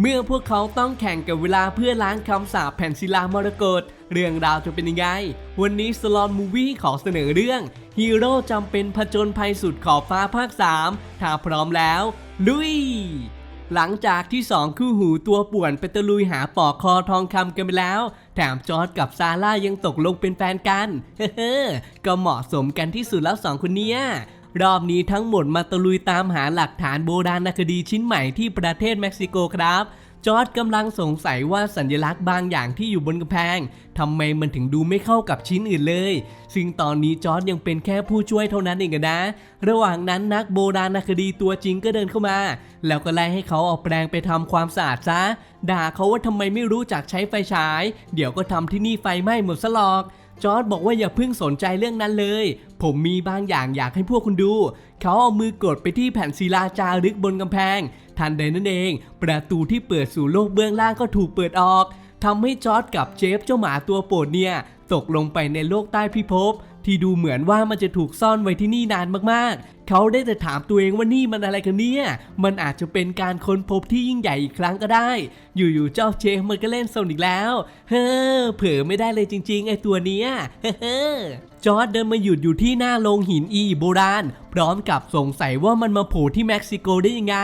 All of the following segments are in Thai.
เมื่อพวกเขาต้องแข่งกับเวลาเพื่อล้างคำสาปแผ่นศิลามรกต เรื่องราวจะเป็นยังไง วันนี้สลอนมูวี่ขอเสนอเรื่องฮีโร่จำเป็นผจญภัยสุดขอบฟ้าภาค 3 ถ้าพร้อมแล้ว ลุย หลังจากที่สองคู่หูตัวป่วนไปตะลุยหาปอกคอทองคำกันไปแล้ว แถมจอร์ดกับซาร่ายังตกลงเป็นแฟนกัน เฮ้อก็เหมาะสมกันที่สุดแล้วสองคนเนี้ย รอบนี้ทั้งหมดมาตะลุยตามหาหลักฐานโบราณคดีชิ้นใหม่ที่ประเทศเม็กซิโกครับจอร์ดกำลังสงสัยว่าสัญลักษณ์บางอย่างที่อยู่บนกำแพงทำไมมันถึงดูไม่เข้ากับชิ้นอื่นเลย ซึ่งตอนนี้จอร์ดยังเป็นแค่ผู้ช่วยเท่านั้นเองนะ ระหว่างนั้นนักโบราณคดีตัวจริงก็เดินเข้ามา แล้วก็ไล่ให้เขาเอาแปรงไปทำความสะอาดซะ ด่าเขาว่าทำไมไม่รู้จักใช้ไฟฉาย เดี๋ยวก็ทำที่นี่ไฟไหม้หมดซะหรอก จอร์ดบอกว่าอย่าเพิ่งสนใจเรื่องนั้นเลย ผมมีบางอย่างอยากให้พวกคุณดู เขาเอามือกดไปที่แผ่นศิลาจารึกบนกำแพง ทันใดนั่นเอง ประตูที่เปิดสู่โลกเบื้องล่างก็ถูกเปิดออกทำให้จอร์ดกับเจฟเจ้าหมาตัวโปรดเนี่ย ตกลงไปในโลกใต้พิภพ ที่ดูเหมือนว่ามันจะถูกซ่อนไว้ที่นี่นานมากๆ เขาได้แต่ถามตัวเองว่านี่มันอะไรกันเนี่ย มันอาจจะเป็นการค้นพบที่ยิ่งใหญ่อีกครั้งก็ได้ อยู่ๆเจ้าเจฟมันก็เล่นสนอีกแล้ว เฮ้อ เผลอไม่ได้เลยจริงๆ ไอตัวเนี้ย เฮ้อจอร์ดเดินมาหยุดอยู่ที่หน้าโรงหินอีโบราณ พร้อมกับสงสัยว่ามันมาโผล่ที่เม็กซิโกได้ยังไง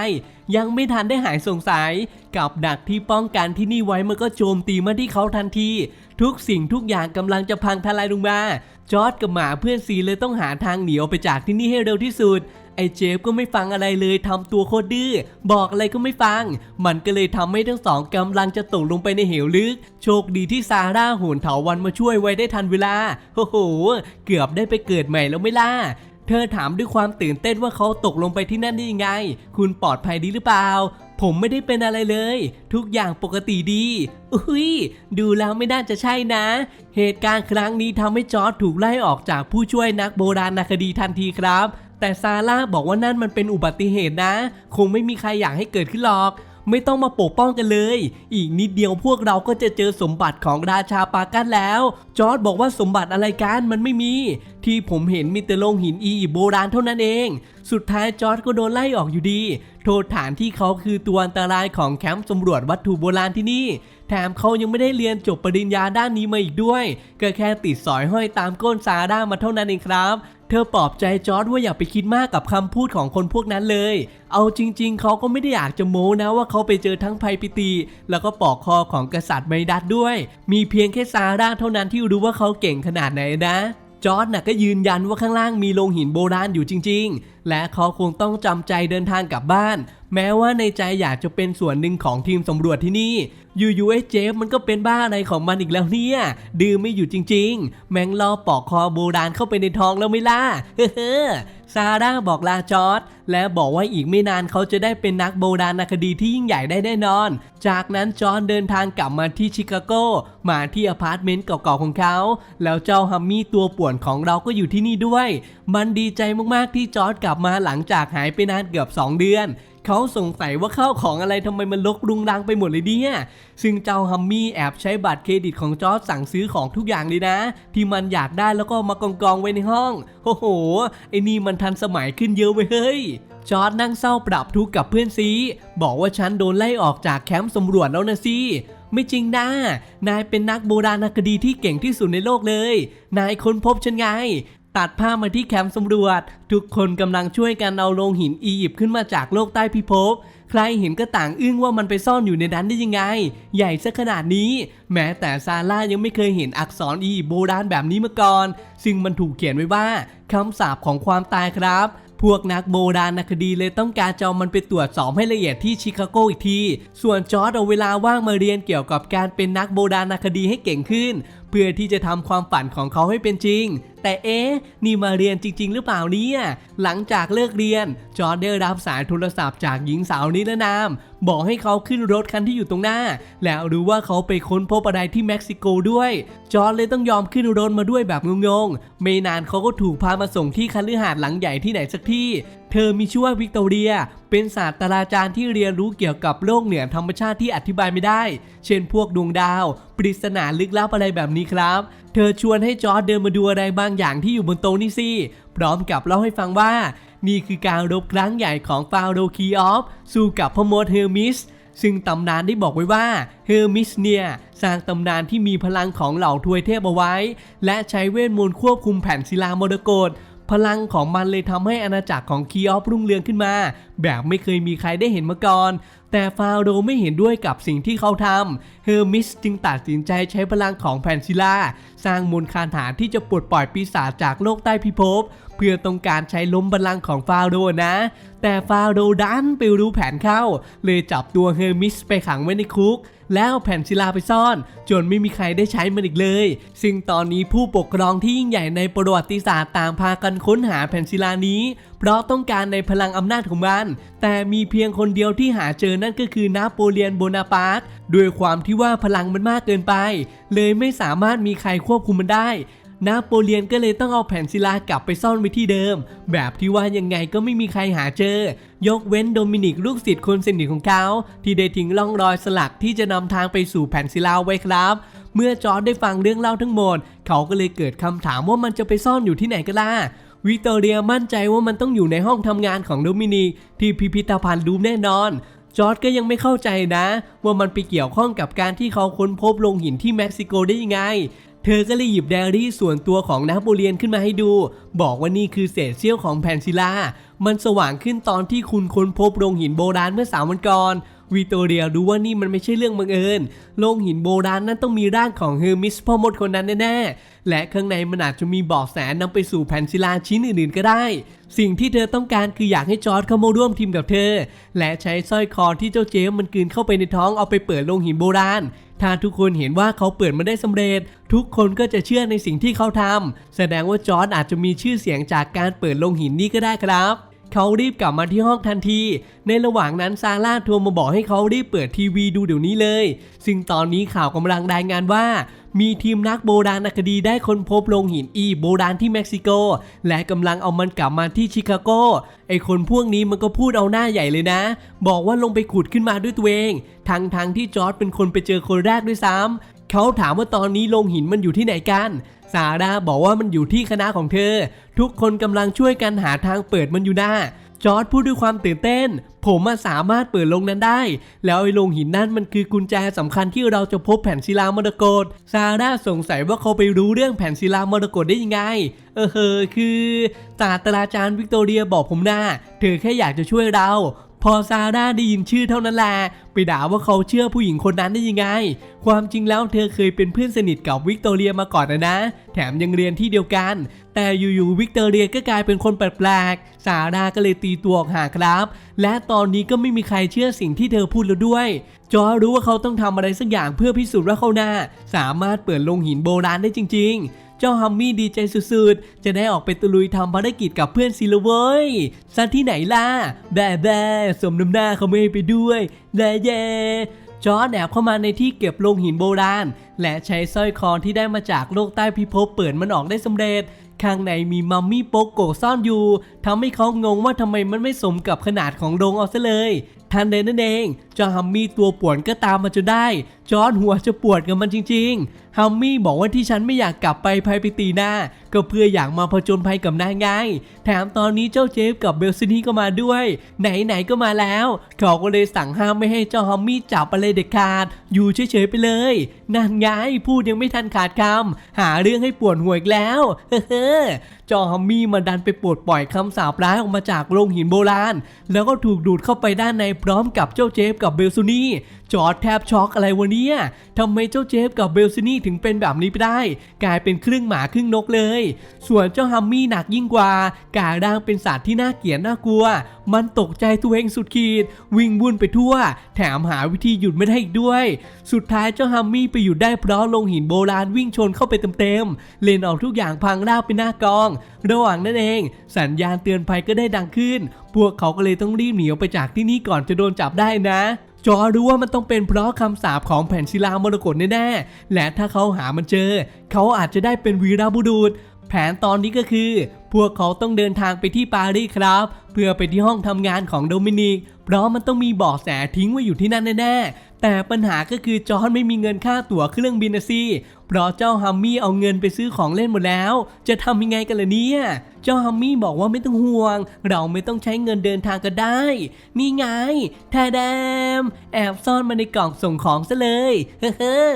ยังไม่ทันได้หายสงสัย กับดักที่ป้องกันที่นี่ไว้มันก็โจมตีมาที่เขาทันที ทุกสิ่งทุกอย่างกำลังจะพังทลายลงมา จอร์ดกับหมาเพื่อนซีเลยต้องหาทางหนีออกไปจากที่นี่ให้เร็วที่สุด ไอ้เจฟก็ไม่ฟังอะไรเลยทำตัวโคตรดื้อ บอกอะไรก็ไม่ฟัง มันก็เลยทำให้ทั้งสองกำลังจะตกลงไปในเหวลึก โชคดีที่ซาร่าโหนเถาวันมาช่วยไว้ได้ทันเวลา โอ้โห เกือบได้ไปเกิดใหม่แล้วไม่ล่ะเธอถามด้วยความตื่นเต้นว่าเขาตกลงไปที่นั่นได้ยังไง คุณปลอดภัยดีหรือเปล่า ผมไม่ได้เป็นอะไรเลย ทุกอย่างปกติดี อุ้ย ดูแล้วไม่น่าจะใช่นะ เหตุการณ์ครั้งนี้ทำให้จอร์ดถูกไล่ออกจากผู้ช่วยนักโบราณคดีทันทีครับ แต่ซาร่าบอกว่านั่นมันเป็นอุบัติเหตุนะ คงไม่มีใครอยากให้เกิดขึ้นหรอก ไม่ต้องมาปกป้องกันเลย อีกนิดเดียวพวกเราก็จะเจอสมบัติของราชาปากันแล้ว จอร์ดบอกว่าสมบัติอะไรกันมันไม่มี ที่ผมเห็นมีแต่โลงหินอียิปต์โบราณเท่านั้นเอง สุดท้ายจอร์ดก็โดนไล่ออกอยู่ดี โทษฐานที่เขาคือตัวอันตรายของแคมป์สำรวจวัตถุโบราณที่นี่ แถมเขายังไม่ได้เรียนจบปริญญาด้านนี้มาอีกด้วย ก็แค่ติดสอยห้อยตามก้นซาร่ามาเท่านั้นเองครับ เธอปลอบใจจอร์ดว่าอย่าไปคิดมากกับคำพูดของคนพวกนั้นเลย เอาจริง ๆ เขาก็ไม่ได้อยากจะโม้นะว่าเขาไปเจอทั้งภัยปิติแล้วก็ปอกคอของกษัตริย์ไมดัสด้วย มีเพียงแค่ซาร่าเท่านั้นที่รู้ว่าเขาเก่งขนาดไหนนะจอร์ดน่ะก็ยืนยันว่าข้างล่างมีโรงหินโบราณอยู่จริง ๆ และเขาคงต้องจำใจเดินทางกลับบ้าน แม้ว่าในใจอยากจะเป็นส่วนหนึ่งของทีมสำรวจที่นี่อยู่ๆไอ้เจฟมันก็เป็นบ้าอะไรของมันอีกแล้วเนี่ยดื้อไม่อยู่จริง ๆ แมงลอปอกคอโบราณเข้าไปในท้องแล้วไม่ล่ะเฮ้อซาร่าบอกลาจอร์ดและบอกว่าอีกไม่นานเขาจะได้เป็นนักโบราณคดีที่ยิ่งใหญ่ได้แน่นอน จากนั้นจอร์นเดินทางกลับมาที่ชิคาโก มาที่อพาร์ตเมนต์เก่าๆของเขา แล้วเจ้าฮัมมี่ตัวป่วนของเราก็อยู่ที่นี่ด้วย มันดีใจมากๆที่จอร์ดกลับมาหลังจากหายไปนานเกือบ 2 เดือนเขาสงสัยว่าข้าวของอะไรทำไมมันลกรุงรังไปหมดเลยเนี่ยซึ่งเจ้าฮัมมี่แอบใช้บัตรเครดิตของจอร์ดสั่งซื้อของทุกอย่างเลยนะ ที่มันอยากได้แล้วก็มากองกองไว้ในห้องโอ้โหไอ้นี่มันทันสมัยขึ้นเยอะไปเฮ้ยจอร์ดนั่งเศร้าปรับทุกข์กับเพื่อนซีบอกว่าฉันโดนไล่ออกจากแคมป์สำรวจแล้วนะซีไม่จริงนะนายเป็นนักโบราณคดีที่เก่งที่สุดในโลกเลย นายค้นพบฉันไง ตัดภาพมาที่แคมป์สำรวจ ทุกคนกำลังช่วยกันเอาโลงหินอียิปต์ขึ้นมาจากโลกใต้พิภพ ใครเห็นก็ต่างอึ้งว่ามันไปซ่อนอยู่ในนั้นได้ยังไง ใหญ่ซะขนาดนี้ แม้แต่ซาร่ายังไม่เคยเห็นอักษรอียิปต์โบราณแบบนี้มาก่อน ซึ่งมันถูกเขียนไว้ว่าคำสาปของความตายครับพวกนักโบราณคดีเลยต้องการจะเอามันไปตรวจสอบให้ละเอียดที่ชิคาโกอีกที ส่วนจอร์ดเอาเวลาว่างมาเรียนเกี่ยวกับการเป็นนักโบราณคดีให้เก่งขึ้น เพื่อที่จะทำความฝันของเขาให้เป็นจริงแต่เอ๊ะนี่มาเรียนจริง ๆ หรือเปล่าเนี่ยหลังจากเลิกเรียน จอร์ดได้รับสายโทรศัพท์จากหญิงสาวนิรนาม บอกให้เขาขึ้นรถคันที่อยู่ตรงหน้า แล้วรู้ว่าเขาไปค้นพบอะไรที่เม็กซิโกด้วย จอร์ดเลยต้องยอมขึ้นรถมาด้วยแบบงงๆไม่นานเขาก็ถูกพามาส่งที่คฤหาสน์หลังใหญ่ที่ไหนสักที่ เธอมีชื่อว่าวิกตอเรีย เป็นศาสตราจารย์ที่เรียนรู้เกี่ยวกับโลกเหนือธรรมชาติที่อธิบายไม่ได้ เช่นพวกดวงดาว ปริศนาลึกลับอะไรแบบนี้ครับ ธอชวนให้จอร์ดเดินมาดูอะไรบางอย่างที่อยู่บนโต๊ะนี่สิพร้อมกับเล่าให้ฟังว่า นี่คือการรบครั้งใหญ่ของฟาโรคีออฟสู้กับพอมดเฮอร์มิสซึ่งตำนานได้บอกไว้ว่าเฮอร์มิสเนี่ยสร้างตำนานที่มีพลังของเหล่าทวยเทพเอาไว้ และใช้เวทมนต์ควบคุมแผ่นศิลามรกต พลังของมันเลยทำให้อาณาจักรของคีออฟรุ่งเรืองขึ้นมา แบบไม่เคยมีใครได้เห็นมาก่อน แต่ฟาโรห์ไม่เห็นด้วยกับสิ่งที่เขาทำเฮอร์มิสจึงตัดสินใจใช้พลังของแผ่นศิลาสร้างมนต์คาถาที่จะปลดปล่อยปีศาจจากโลกใต้พิภพ เพื่อต้องการใช้ล้มบัลลังก์ของฟาโรห์นะ แต่ฟาโรห์ดันไปรู้แผนเข้า เลยจับตัวเฮอร์มิสไปขังไว้ในคุก แล้วแผ่นศิลาไปซ่อน จนไม่มีใครได้ใช้มันอีกเลย ซึ่งตอนนี้ผู้ปกครองที่ยิ่งใหญ่ในประวัติศาสตร์ต่างพากันค้นหาแผ่นศิลานี้ เพราะต้องการในพลังอำนาจของมัน แต่มีเพียงคนเดียวที่หาเจอนั่นก็คือนาโปเลียนโบนาปาร์ตด้วยความที่ว่าพลังมันมากเกินไป เลยไม่สามารถมีใครควบคุมมันได้ นาโปเลียนก็เลยต้องเอาแผ่นศิลากลับไปซ่อนไว้ที่เดิม แบบที่ว่ายังไงก็ไม่มีใครหาเจอ ยกเว้นโดมินิกลูกศิษย์คนสนิทของเขา ที่ได้ทิ้งร่องรอยสลักที่จะนำทางไปสู่แผ่นศิลาไว้ครับ เมื่อจอร์ดได้ฟังเรื่องเล่าทั้งหมด เขาก็เลยเกิดคำถามว่ามันจะไปซ่อนอยู่ที่ไหนกันล่ะวิตอเรียมั่นใจว่ามันต้องอยู่ในห้องทำงานของโดมินิกที่พิพิธภัณฑ์ดูมแน่นอนจอร์ดก็ยังไม่เข้าใจนะ ว่ามันไปเกี่ยวข้องกับการที่เขาค้นพบโลงหินที่เม็กซิโกได้ยังไง เธอก็เลยหยิบไดอารี่ส่วนตัวของนาโปเลียนขึ้นมาให้ดู บอกว่านี่คือเศษเสี้ยวของแผ่นศิลา มันสว่างขึ้นตอนที่คุณค้นพบโรงหินโบราณเมื่อสามวันก่อน วิโตเรียรู้ว่านี่มันไม่ใช่เรื่องบังเอิญโลงหินโบราณนั้นต้องมีร่างของเฮอร์มิสพ่อมดคนนั้นแน่ๆ และข้างในมันอาจจะมีเบอกแสนำไปสู่แผ่นศิลาชิ้นอื่นๆก็ได้ สิ่งที่เธอต้องการคืออยากให้จอร์ดเข้ามาร่วมทีมกับเธอ และใช้สร้อยคอที่เจ้าเจมมันกลืนเข้าไปในท้องเอาไปเปิดโลงหินโบราณถ้าทุกคนเห็นว่าเขาเปิดมันได้สำเร็จ ทุกคนก็จะเชื่อในสิ่งที่เขาทำแสดงว่าจอร์ดอาจจะมีชื่อเสียงจากการเปิดโลงหินนี้ก็ได้ครับ เขารีบกลับมาที่ห้องทันที ในระหว่างนั้นซาร่าโทรมาบอกให้เขารีบเปิดทีวีดูเดี๋ยวนี้เลย ซึ่งตอนนี้ข่าวกำลังรายงานว่า มีทีมนักโบราณคดีได้ค้นพบโลงหินอีโบราณที่เม็กซิโก และกำลังเอามันกลับมาที่ชิคาโก ไอคนพวกนี้มันก็พูดเอาหน้าใหญ่เลยนะ บอกว่าลงไปขุดขึ้นมาด้วยตัวเอง ทั้งทั้งที่จอร์ดเป็นคนไปเจอคนแรกด้วยซ้ำเขาถามว่าตอนนี้โลงหินมันอยู่ที่ไหนกัน ซาร่าบอกว่ามันอยู่ที่คณะของเธอ ทุกคนกำลังช่วยกันหาทางเปิดมันอยู่น้าจอร์ดพูดด้วยความตื่นเต้น ผมมาสามารถเปิดลงนั้นได้ แล้วไอ้ลงหินนั่นมันคือกุญแจสำคัญที่เราจะพบแผ่นศิลามรกตซาร่าสงสัยว่าเขาไปรู้เรื่องแผ่นศิลามรกตได้ยังไง เออเฮอคือศาสตราจารย์วิกตอเรียบอกผมนะเธอแค่อยากจะช่วยเรา พอซาร่าได้ยินชื่อเท่านั้นแหละไปด่าว่าเขาเชื่อผู้หญิงคนนั้นได้ยังไง ความจริงแล้วเธอเคยเป็นเพื่อนสนิทกับวิกตอเรียมาก่อนนะนะ แถมยังเรียนที่เดียวกัน แต่อยู่ๆวิกตอเรียก็กลายเป็นคนแปลกๆซาร่าก็เลยตีตัวออกห่างครับ และตอนนี้ก็ไม่มีใครเชื่อสิ่งที่เธอพูดแล้วด้วย จอรู้ว่าเขาต้องทำอะไรสักอย่างเพื่อพิสูจน์ว่าเขาหน้า สามารถเปิดลงหินโบราณได้จริง ๆ เจ้าฮัมมี่ดีใจสุดๆ จะได้ออกไปตะลุยทำภารกิจกับเพื่อนซิลเว้ยซะที่ไหนล่ะ แบ่แบ่สมน้ำหน้าเขาไม่ให้ไปด้วยแย่แย่จอร์ดแอบเข้ามาในที่เก็บโลงหินโบราณ และใช้สร้อยคอที่ได้มาจากโลกใต้พิภพเปิดมันออกได้สำเร็จ ข้างในมีมัมมี่โปกโกซ่อนอยู่ทำให้เขางงว่าทำไมมันไม่สมกับขนาดของโรงเอาซะเลยทันใดนั่นเองเจ้าฮัมมี่ตัวป่วนก็ตามมาจนได้ จอร์ดหัวจะปวดกับมันจริง ๆฮัมมี่บอกว่าที่ฉันไม่อยากกลับไปภัยไปตีหน้า ก็เพื่ออยากมาผจญภัยกับนายไง แถมตอนนี้เจ้าเจฟกับเบลซินี่ก็มาด้วย ไหนๆก็มาแล้วเขาก็เลยสั่งห้ามไม่ให้เจ้าฮัมมี่จับอะไรเด็ดขาด อยู่เฉยๆไปเลย นั่นไงพูดยังไม่ทันขาดคำหาเรื่องให้ปวดหัวอีกแล้วเฮ้อจอฮัมมี่มาดันไปปลดปล่อยคำสาปร้ายออกมาจากโรงหินโบราณ แล้วก็ถูกดูดเข้าไปด้านในพร้อมกับเจ้าเจฟกับเบลซูนี่ จอร์ดแทบช็อกอะไรวะเนี่ยทำไมเจ้าเจฟกับเบลซูนี่ถึงเป็นแบบนี้ไปได้ กลายเป็นครึ่งหมาครึ่งนกเลย ส่วนเจ้าฮัมมี่หนักยิ่งกว่ากลายร่างเป็นสัตว์ที่น่าเกลียดน่ากลัว มันตกใจตัวเองสุดขีด วิ่งวุ่นไปทั่ว แถมหาวิธีหยุดไม่ได้อีกด้วย สุดท้ายเจ้าฮัมมี่ไปหยุดได้เพราะลงหินโบราณวิ่งชนเข้าไปเต็มๆเลนออกทุกอย่างพังราบไปหน้ากอง ระหว่างนั้นเอง สัญญาณเตือนภัยก็ได้ดังขึ้น พวกเขาก็เลยต้องรีบหนีออกไปจากที่นี่ก่อนจะโดนจับได้นะ จอรู้ว่ามันต้องเป็นเพราะคำสาปของแผ่นศิลามรกตแน่ๆ และถ้าเขาหามันเจอ เขาอาจจะได้เป็นวีรบุรุษ แผนตอนนี้ก็คือ พวกเขาต้องเดินทางไปที่ปารีสครับ เพื่อไปที่ห้องทำงานของโดมินิก เพราะมันต้องมีเบาะแสทิ้งไว้อยู่ที่นั่นแน่ๆ แต่ปัญหาก็คือจอร์ดไม่มีเงินค่าตั๋วเครื่องบินนะสิเพราะเจ้าฮัมมี่เอาเงินไปซื้อของเล่นหมดแล้ว จะทำยังไงกันล่ะเนี่ย เจ้าฮัมมี่บอกว่าไม่ต้องห่วง เราไม่ต้องใช้เงินเดินทางก็ได้ นี่ไงแทแดมแอบซ่อนมาในกล่องส่งของซะเลย เฮ้อ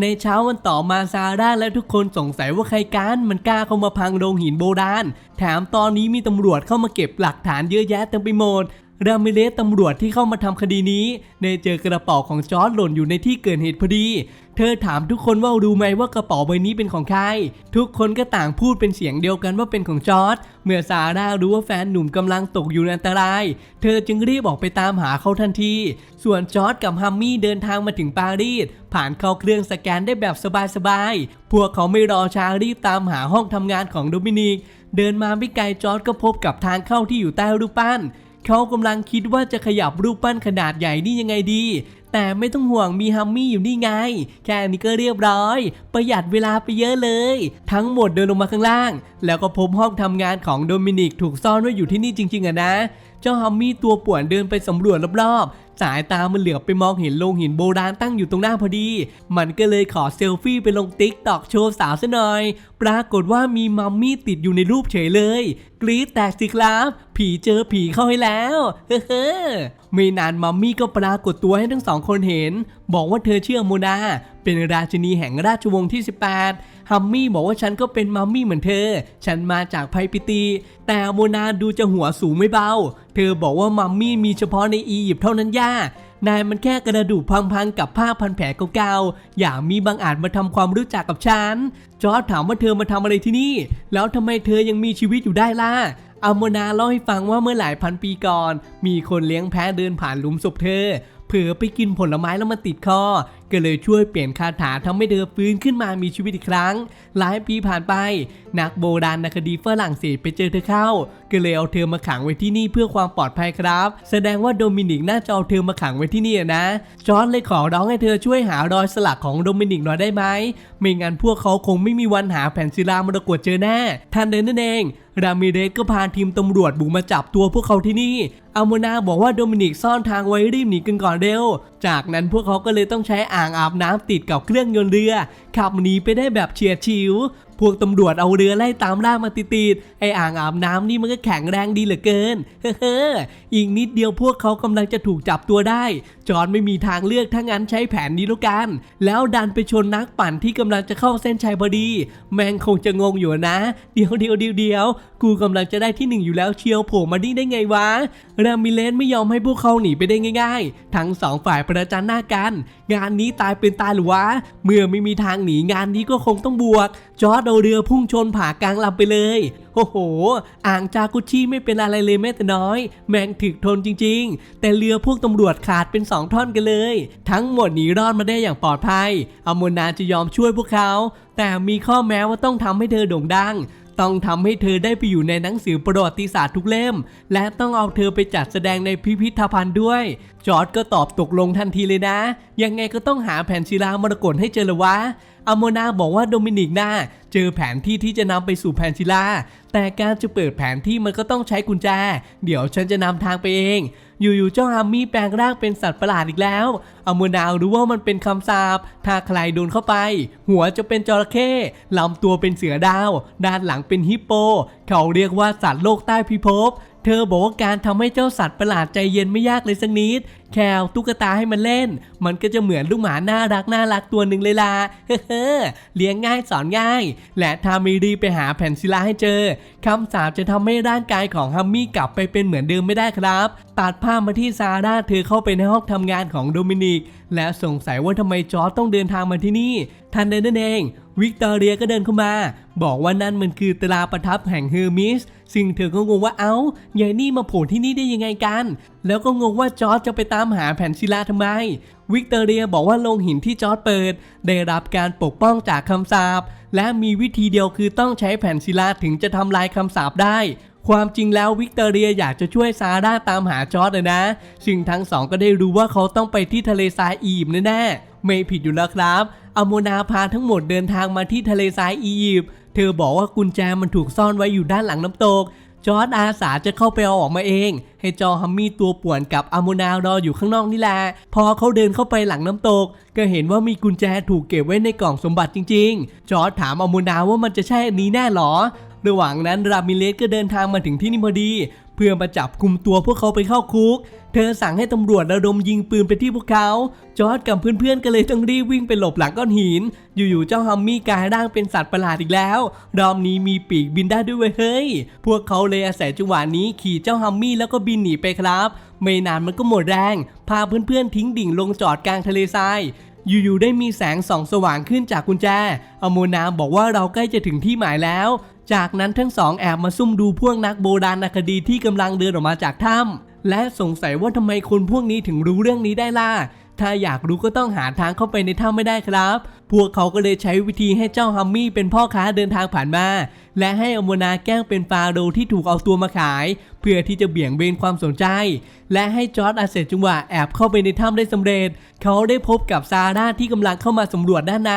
ในเช้าวันต่อมาซาร่าและทุกคนสงสัยว่าใครกันมันกล้าเข้ามาพังโรงหินโบราณ แถมตอนนี้มีตำรวจเข้ามาเก็บหลักฐานเยอะแยะเต็มไปหมด รามิเลสตำรวจที่เข้ามาทำคดีนี้ได้เจอกระเป๋าของจอร์ดหล่นอยู่ในที่เกิดเหตุพอดี เธอถามทุกคนว่ารู้ไหมว่ากระเป๋าใบนี้เป็นของใคร ทุกคนก็ต่างพูดเป็นเสียงเดียวกันว่าเป็นของจอร์ดเมื่อซาร่ารู้ว่าแฟนหนุ่มกำลังตกอยู่ในอันตราย เธอจึงรีบออกไปตามหาเขาทันที ส่วนจอร์ดกับฮัมมี่เดินทางมาถึงปารีสผ่านเข้าเครื่องสแกนได้แบบสบายๆ พวกเขาไม่รอช้ารีบตามหาห้องทำงานของโดมินิก เดินมาไม่ไกลจอร์ดก็พบกับทางเข้าที่อยู่ใต้รูปปั้น เขากำลังคิดว่าจะขยับรูปปั้นขนาดใหญ่นี่ยังไงดี แต่ไม่ต้องห่วงมีฮัมมี่อยู่นี่ไง แค่นี้ก็เรียบร้อย ประหยัดเวลาไปเยอะเลย ทั้งหมดเดินลงมาข้างล่าง แล้วก็พบห้องทำงานของโดมินิกถูกซ่อนไว้อยู่ที่นี่จริงๆอะนะ เจ้าฮัมมี่ตัวป่วนเดินไปสำรวจรอบๆ สายตามันเหลือบไปมองเห็นโลงหินโบราณตั้งอยู่ตรงหน้าพอดี มันก็เลยขอเซลฟี่ไปลงติ๊กตอกโชว์สาวซะหน่อย ปรากฏว่ามีมัมมี่ติดอยู่ในรูปเฉยเลย กรี๊ดแตกสิครับ ผีเจอผีเข้าให้แล้ว เฮ้อไม่นานมัมมี่ก็ปรากฏตัวให้ทั้งสองคนเห็น บอกว่าเธอเชื่อโมนาเป็นราชินีแห่งราชวงศ์ที่ 18 ฮัมมี่บอกว่าฉันก็เป็นมัมมี่เหมือนเธอ ฉันมาจากไพปิตี แต่โมนาดูจะหัวสูงไม่เบา เธอบอกว่ามัมมี่มีเฉพาะในอียิปต์เท่านั้นย่านายมันแค่กระดูกพังๆกับผ้าพันแผลเก่าๆ อย่ามีบางอาจมาทำความรู้จักกับฉัน จอร์ดถามว่าเธอมาทำอะไรที่นี่ แล้วทำไมเธอยังมีชีวิตอยู่ได้ล่ะอาโมนาเล่าให้ฟังว่าเมื่อหลายพันปีก่อน มีคนเลี้ยงแพะเดินผ่านหลุมศพเธอ เผลอไปกินผลไม้แล้วมันติดคอ ก็เลยช่วยเปลี่ยนคาถาทำให้เธอฟื้นขึ้นมามีชีวิตอีกครั้ง หลายปีผ่านไป นักโบราณนคดีฝรั่งเศสไปเจอเธอเข้า ก็เลยเอาเธอมาขังไว้ที่นี่เพื่อความปลอดภัยครับ แสดงว่าโดมินิกน่าจะเอาเธอมาขังไว้ที่นี่นะจอร์นเลยขอร้องให้เธอช่วยหารอยสลักของโดมินิกหน่อยได้ไหมไม่งั้นพวกเขาคงไม่มีวันหาแผ่นศิลามรกตเจอแน่ทันเดินนั่นเอง รามิเดสก็พาทีมตำรวจบุกมาจับตัวพวกเขาที่นี่อาโมนาบอกว่าโดมินิกซ่อนทางไว้รีบหนีกันก่อนเร็ว จากนั้นพวกเขาก็เลยต้องใช้อ่างอาบน้ำติดกับเครื่องยนต์เรือ ขับหนีไปได้แบบเฉียดฉิว พวกตำรวจเอาเรือไล่ตามล่ามาติดๆไออ่างอาบน้ำนี่มันก็แข็งแรงดีเหลือเกิน เฮ้ออีกนิดเดียวพวกเขากำลังจะถูกจับตัวได้ จอร์นไม่มีทางเลือกถ้างั้นใช้แผนนี้แล้วกัน แล้วดันไปชนนักปั่นที่กำลังจะเข้าเส้นชัยพอดี แมงคงจะงงอยู่นะ เดี๋ยวเดียวเดียวเดียวกูกำลังจะได้ที่หนึ่งอยู่แล้วเชียวโผล่มาดิ้งได้ไงวะรามิเลนไม่ยอมให้พวกเขาหนีไปได้ง่าย ๆ ทั้งสองฝ่ายประจันหน้ากัน งานนี้ตายเป็นตายหรือวะ เมื่อไม่มีทางหนีงานนี้ก็คงต้องบวก จอร์ดเอาเรือพุ่งชนผากลางลำไปเลยโอ้โห อ่างจากุชิไม่เป็นอะไรเลยแม้แต่น้อย แมงถึกทนจริง ๆ แต่เรือพวกตำรวจขาดเป็นสองท่อนกันเลย ทั้งหมดหนีรอดมาได้อย่างปลอดภัยอโมนาจะยอมช่วยพวกเขา แต่มีข้อแม้ว่าต้องทำให้เธอโด่งดังต้องทำให้เธอได้ไปอยู่ในหนังสือประวัติศาสตร์ทุกเล่ม และต้องเอาเธอไปจัดแสดงในพิพิธภัณฑ์ด้วย จอร์ดก็ตอบตกลงทันทีเลยนะ ยังไงก็ต้องหาแผ่นศิลามรกตให้เจอละวะอโมนาบอกว่าโดมินิกน่าเจอแผนที่ที่จะนำไปสู่แผ่นศิลา แต่การจะเปิดแผนที่มันก็ต้องใช้กุญแจ เดี๋ยวฉันจะนำทางไปเอง อยู่ๆเจ้าฮัมมี่แปลงร่างเป็นสัตว์ประหลาดอีกแล้วอโมนารู้ว่ามันเป็นคำสาปถ้าใครโดนเข้าไป หัวจะเป็นจระเข้ลำตัวเป็นเสือดาว ด้านหลังเป็นฮิปโป เขาเรียกว่าสัตว์โลกใต้พิภพ เธอบอกว่าการทำให้เจ้าสัตว์ประหลาดใจเย็นไม่ยากเลยสักนิด แค่เอาตุ๊กตาให้มันเล่น มันก็จะเหมือนลูกหมาน่ารักน่ารักตัวหนึ่งเลยล่ะ เฮ้อเลี้ยงง่ายสอนง่าย และถ้าม่รีไปหาแผ่นศิลาให้เจอ คำสาปจะทำให้ร่างกายของฮัมมี่กลับไปเป็นเหมือนเดิมไม่ได้ครับ ตัดภาพมาที่ซาร่าเธอเข้าไปในห้องทำงานของโดมินิก และสงสัยว่าทำไมจอร์จต้องเดินทางมาที่นี่ ทันใดนั่นเอง วิกตอเรียก็เดินเข้ามา บอกว่านั่นมันคือตราประทับแห่งเฮอร์มิสซึ่งเธอก็งงว่าเอ้ายายนี่มาโผล่ที่นี่ได้ยังไงกัน แล้วก็งงว่าจอร์จจะไปตามหาแผ่นศิลาทำไม วิกตอเรียบอกว่าโลงหินที่จอร์จเปิด ได้รับการปกป้องจากคำสาปและมีวิธีเดียวคือต้องใช้แผ่นศิลาถึงจะทำลายคำสาปได้ความจริงแล้ววิกตอเรียอยากจะช่วยซาร่าตามหาจอร์ดเลยนะ ซึ่งทั้งสองก็ได้รู้ว่าเขาต้องไปที่ทะเลทรายอียิปต์แน่ๆไม่ผิดอยู่แล้วครับ อโมนาพาทั้งหมดเดินทางมาที่ทะเลทรายอียิปต์ เธอบอกว่ากุญแจมันถูกซ่อนไว้อยู่ด้านหลังน้ำตก จอร์ดอาสาจะเข้าไปเอาออกมาเอง ให้จอฮัมมี่ตัวป่วนกับอโมนารออยู่ข้างนอกนี่แหละ พอเขาเดินเข้าไปหลังน้ำตก ก็เห็นว่ามีกุญแจถูกเก็บไว้ในกล่องสมบัติจริง ๆ จอร์ดถามอโมนาว่ามันจะใช่อันนี้แน่หรอ ระหว่างนั้นรามิเลสก็เดินทางมาถึงที่นี่พอดี เพื่อมาจับกลุ่มตัวพวกเขาไปเข้าคุก เธอสั่งให้ตำรวจระดมยิงปืนไปที่พวกเขา จอร์ดกับเพื่อนๆก็เลยต้องรีบวิ่งไปหลบหลังก้อนหิน อยู่ๆเจ้าฮัมมี่กลายร่างเป็นสัตว์ประหลาดอีกแล้ว รอบนี้มีปีกบินได้ด้วยเว้ยเฮ้ย พวกเขาเลยอาศัยจังหวะนี้ขี่เจ้าฮัมมี่แล้วก็บินหนีไปครับ ไม่นานมันก็หมดแรง พาเพื่อนๆทิ้งดิ่งลงจอดกลางทะเลทรายอยู่ๆได้มีแสงส่องสว่างขึ้นจากกุญแจ อโมนาบอกว่าเราใกล้จะถึงที่หมายแล้ว จากนั้นทั้งสองแอบมาซุ่มดูพวกนักโบราณคดีที่กำลังเดินออกมาจากถ้ำและสงสัยว่าทำไมคนพวกนี้ถึงรู้เรื่องนี้ได้ล่ะ ถ้าอยากรู้ก็ต้องหาทางเข้าไปในถ้ำไม่ได้ครับ พวกเขาก็เลยใช้วิธีให้เจ้าฮัมมี่เป็นพ่อค้าเดินทางผ่านมา และให้อโมนาแกล้งเป็นฟาโรที่ถูกเอาตัวมาขาย เพื่อที่จะเบี่ยงเบนความสนใจ และให้จอร์ดอาเซจังหวะแอบเข้าไปในถ้ำได้สำเร็จ เขาได้พบกับซาร่าที่กำลังเข้ามาสำรวจด้านใน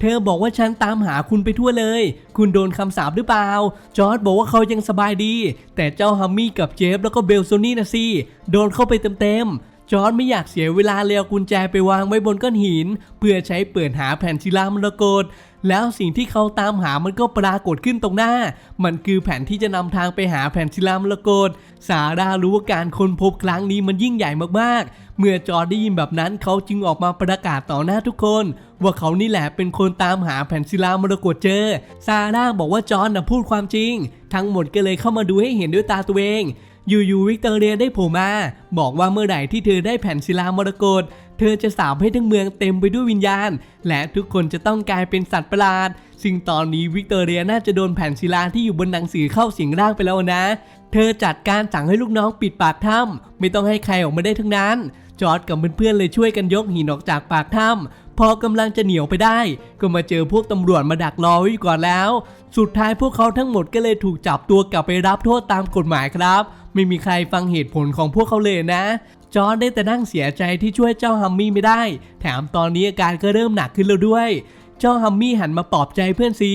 เธอบอกว่าฉันตามหาคุณไปทั่วเลย คุณโดนคำสาปหรือเปล่า จอร์ดบอกว่าเขายังสบายดี แต่เจ้าฮัมมี่กับเจฟแล้วก็เบลโซนี่นะสิโดนเข้าไปเต็มๆ จอร์ดไม่อยากเสียเวลาเลยเอากุญแจไปวางไว้บนก้อนหิน เพื่อใช้เปิดหาแผ่นศิลามรกตแล้วสิ่งที่เขาตามหามันก็ปรากฏขึ้นตรงหน้า มันคือแผนที่จะนำทางไปหาแผ่นศิลามรกตสารารู้ว่าการค้นพบครั้งนี้มันยิ่งใหญ่มากๆ เมื่อจอร์ดได้ยินแบบนั้นเขาจึงออกมาประกาศต่อหน้าทุกคน ว่าเขานี่แหละเป็นคนตามหาแผ่นศิลามรกตเจอ ซาร่าบอกว่าจอร์ดน่ะพูดความจริง ทั้งหมดก็เลยเข้ามาดูให้เห็นด้วยตาตัวเอง อยู่ๆวิกตอเรียได้โผล่มา บอกว่าเมื่อไหร่ที่เธอได้แผ่นศิลามรกตเธอจะสาบให้ทั้งเมืองเต็มไปด้วยวิญญาณ และทุกคนจะต้องกลายเป็นสัตว์ประหลาดซึ่งตอนนี้วิกตอเรียน่าจะโดนแผ่นศิลาที่อยู่บนหนังสือเข้าสิงร่างไปแล้วนะ เธอจัดการสั่งให้ลูกน้องปิดปากถ้ำไม่ต้องให้ใครออกมาได้ทั้งนั้น จอร์ดกับเพื่อนๆเลยช่วยกันยกหินออกจากปากถ้ำพอกำลังจะเหนียวไปได้ ก็มาเจอพวกตำรวจมาดักรอไว้ก่อนแล้ว สุดท้ายพวกเขาทั้งหมดก็เลยถูกจับตัวกลับไปรับโทษตามกฎหมายครับ ไม่มีใครฟังเหตุผลของพวกเขาเลยนะ จอร์ดได้แต่นั่งเสียใจที่ช่วยเจ้าฮัมมี่ไม่ได้ แถมตอนนี้อาการก็เริ่มหนักขึ้นแล้วด้วย เจ้าฮัมมี่หันมาปลอบใจเพื่อนซี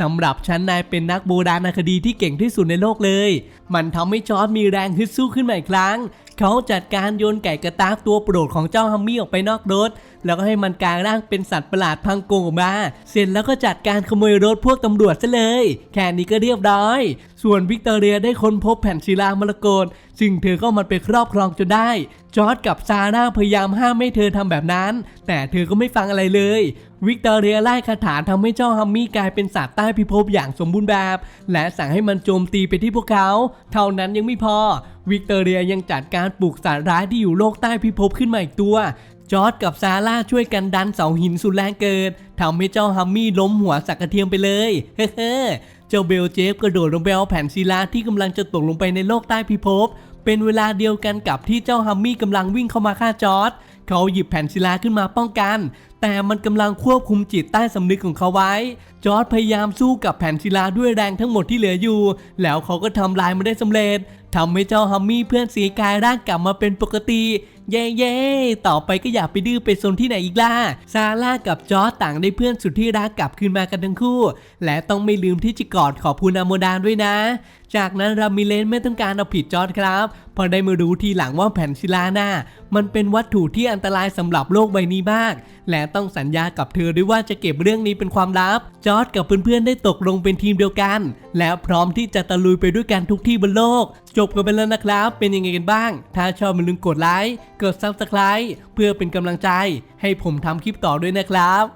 สำหรับฉันนายเป็นนักโบราณคดีที่เก่งที่สุดในโลกเลย มันทำให้จอร์ดมีแรงฮึดสู้ขึ้นมาอีกครั้ง เขาจัดการโยนไก่กระตากตัวโปรดของเจ้าฮัมมี่ออกไปนอกรถ แล้วก็ให้มันกลายร่างเป็นสัตว์ประหลาดพังโกงออกมา เสร็จแล้วก็จัดการขโมยรถพวกตำรวจซะเลย แค่นี้ก็เรียบร้อย ส่วนวิกตอเรียได้ค้นพบแผ่นศิลามรกตซึ่งเธอก็มันไปครอบครองจนได้ จอร์ดกับซาร่าพยายามห้ามไม่เธอทำแบบนั้น แต่เธอก็ไม่ฟังอะไรเลย วิกตอเรียไล่คาถาทำให้เจ้าฮัมมี่กลายเป็นสัตว์ใต้พิภพอย่างสมบูรณ์แบบ และสั่งให้มันโจมตีไปที่พวกเขา เท่านั้นยังไม่พอวิกตอเรียยังจัดการปลูกสัตว์ร้ายที่อยู่โลกใต้พิภพขึ้นมาอีกตัว จอร์ดกับซาร่าช่วยกันดันเสาหินสุดแรงเกิดทำให้เจ้าฮัมมี่ล้มหัวสักกระเทียมไปเลย เฮ้เจ้าเบลเจฟกระโดดลงไปเอาแผ่นศิลาที่กำลังจะตกลงไปในโลกใต้พิภพ เป็นเวลาเดียวกันกับที่เจ้าฮัมมี่กำลังวิ่งเข้ามาฆ่าจอร์ดเขาหยิบแผ่นศิลาขึ้นมาป้องกัน แต่มันกำลังควบคุมจิตใต้สำนึกของเขาไว้ จอร์ดพยายามสู้กับแผ่นศิลาด้วยแรงทั้งหมดที่เหลืออยู่ แล้วเขาก็ทำลายมันได้สำเร็จ ทำให้เจ้าฮัมมี่เพื่อนสีกายร่างกลับมาเป็นปกติ เย้เย่ต่อไปก็อย่าไปดื้อไปซนที่ไหนอีกล่ะ ซาร่ากับจอร์ต่างได้เพื่อนสุดที่รักกลับคืนมากันทั้งคู่ และต้องไม่ลืมที่จะกอดขอบคุณอโมดานด้วยนะ จากนั้นรามิเลนไม่ต้องการเอาผิดจอร์ดครับ พอได้มารู้ทีหลังว่าแผ่นศิลาหน้า มันเป็นวัตถุที่อันตรายสำหรับโลกใบนี้มาก และต้องสัญญากับเธอด้วยว่าจะเก็บเรื่องนี้เป็นความลับ จอร์จกับเพื่อนๆได้ตกลงเป็นทีมเดียวกัน และพร้อมที่จะตะลุยไปด้วยกันทุกที่บนโลก จบกันไปแล้วนะครับ เป็นยังไงกันบ้าง ถ้าชอบอย่าลืมกดไลค์ กด Subscribe เพื่อเป็นกำลังใจ ให้ผมทำคลิปต่อด้วยนะครับ